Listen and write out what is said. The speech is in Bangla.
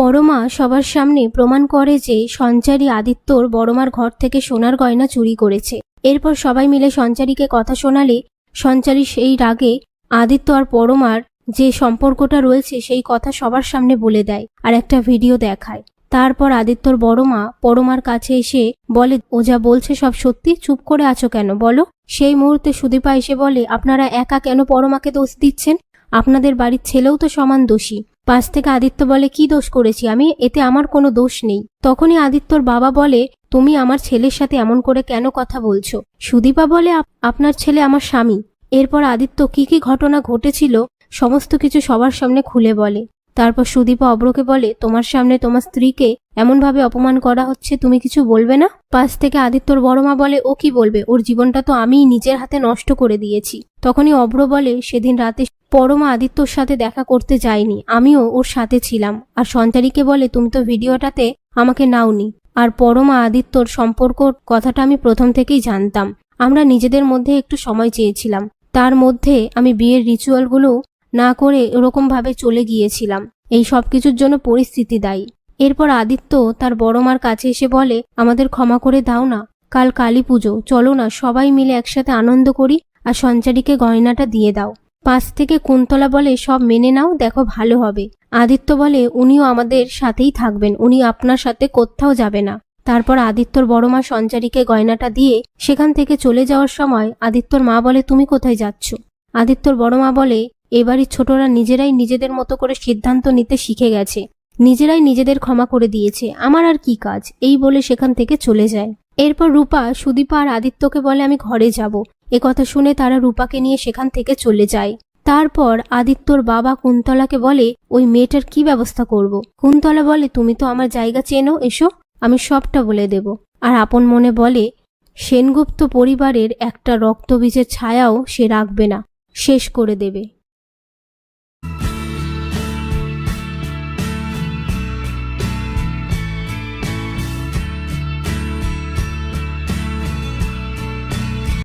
পরমা সবার সামনে প্রমাণ করে যে সঞ্চারী আদিত্যর বড়মার ঘর থেকে সোনার গয়না চুরি করেছে। এরপর সবাই মিলে সঞ্চারীকে কথা শোনালে সঞ্চারী সেই রাগে আদিত্য আর পরমার যে সম্পর্কটা রয়েছে সেই কথা সবার সামনে বলে দেয় আর একটা ভিডিও দেখায়। তারপর আদিত্যর বড় মা পরমার কাছে এসে বলে, ও যা বলছে সব সত্যি? চুপ করে আছো কেন? বলো। সেই মুহূর্তে সুদীপা এসে বলে, আপনারা একা কেন পরমাকে দোষ দিচ্ছেন? আপনাদের বাড়ির ছেলেও তো সমান দোষী। পাশ থেকে আদিত্য বলে, কি দোষ করেছি আমি? এতে আমার কোনো দোষ নেই। তখনই আদিত্যর বাবা বলে, তুমি আমার ছেলের সাথে এমন করে কেন কথা বলছো? সুদীপা বলে আপনার ছেলে আমার স্বামী। এরপর আদিত্য কি কি ঘটনা ঘটেছিল, সমস্ত কিছু সবার সামনে খুলে বলে। তারপর সুদীপা অব্রকে বলে, তোমার সামনে তোমার স্ত্রীকে এমনভাবে অপমান করা হচ্ছে, তুমি কিছু বলবে না? পাশ থেকে আদিত্যর বড় মা বলে, ও কি বলবে? ওর জীবনটা তো আমিই নিজের হাতে নষ্ট করে দিয়েছি। তখনই অব্র বলে, সেদিন রাতে পরমা আদিত্যর সাথে দেখা করতে যায়নি। আমিও ওর সাথে ছিলাম। আর সঞ্চারীকে বলে, তুমি তো ভিডিওটাতে আমাকে নাওনি। আর পরমা আদিত্যর সম্পর্ক কথাটা আমি প্রথম থেকেই জানতাম। আমরা নিজেদের মধ্যে একটু সময় চেয়েছিলাম। তার মধ্যে আমি বিয়ের রিচুয়ালগুলো না করে এরকমভাবে চলে গিয়েছিলাম। এই সব কিছুর জন্য পরিস্থিতি দায়ী। এরপর আদিত্য তার বড় মার কাছে এসে বলে, আমাদের ক্ষমা করে দাও না। কাল কালী পুজো। চলো না, সবাই মিলে একসাথে আনন্দ করি আর সঞ্চারীকে গয়নাটা দিয়ে দাও পাশ থেকে কুন্তলা বলে, সব মেনে নাও, দেখো ভালো হবে আদিত্য বলে, উনিও আমাদের সাথেই থাকবেন। উনি আপনার সাথে কোথাও যাবে না তারপর আদিত্যর বড় মা সঞ্চারীকে গয়নাটা দিয়ে সেখান থেকে চলে যাওয়ার সময় আদিত্যর মা বলে, তুমি কোথায় যাচ্ছ আদিত্যর বড় মা বলে এবারই ছোটরা নিজেরাই নিজেদের মতো করে সিদ্ধান্ত নিতে শিখে গেছে। নিজেরাই নিজেদের ক্ষমা করে দিয়েছে। আমার আর কি কাজ? এই বলে সেখান থেকে চলে যায়। এরপর রূপা, সুদীপা আর আদিত্যকে বলে, আমি ঘরে যাব। এ কথা শুনে তারা রূপাকে নিয়ে সেখান থেকে চলে যায়। তারপর আদিত্যর বাবা কুন্তলাকে বলে, ওই মেয়েটার কি ব্যবস্থা করব। কুন্তলা বলে, তুমি তো আমার জায়গা চেনো, এসো, আমি সবটা বলে দেব। আর আপন মনে বলে, সেনগুপ্ত পরিবারের একটা রক্তবীজের ছায়াও সে রাখবে না, শেষ করে দেবে।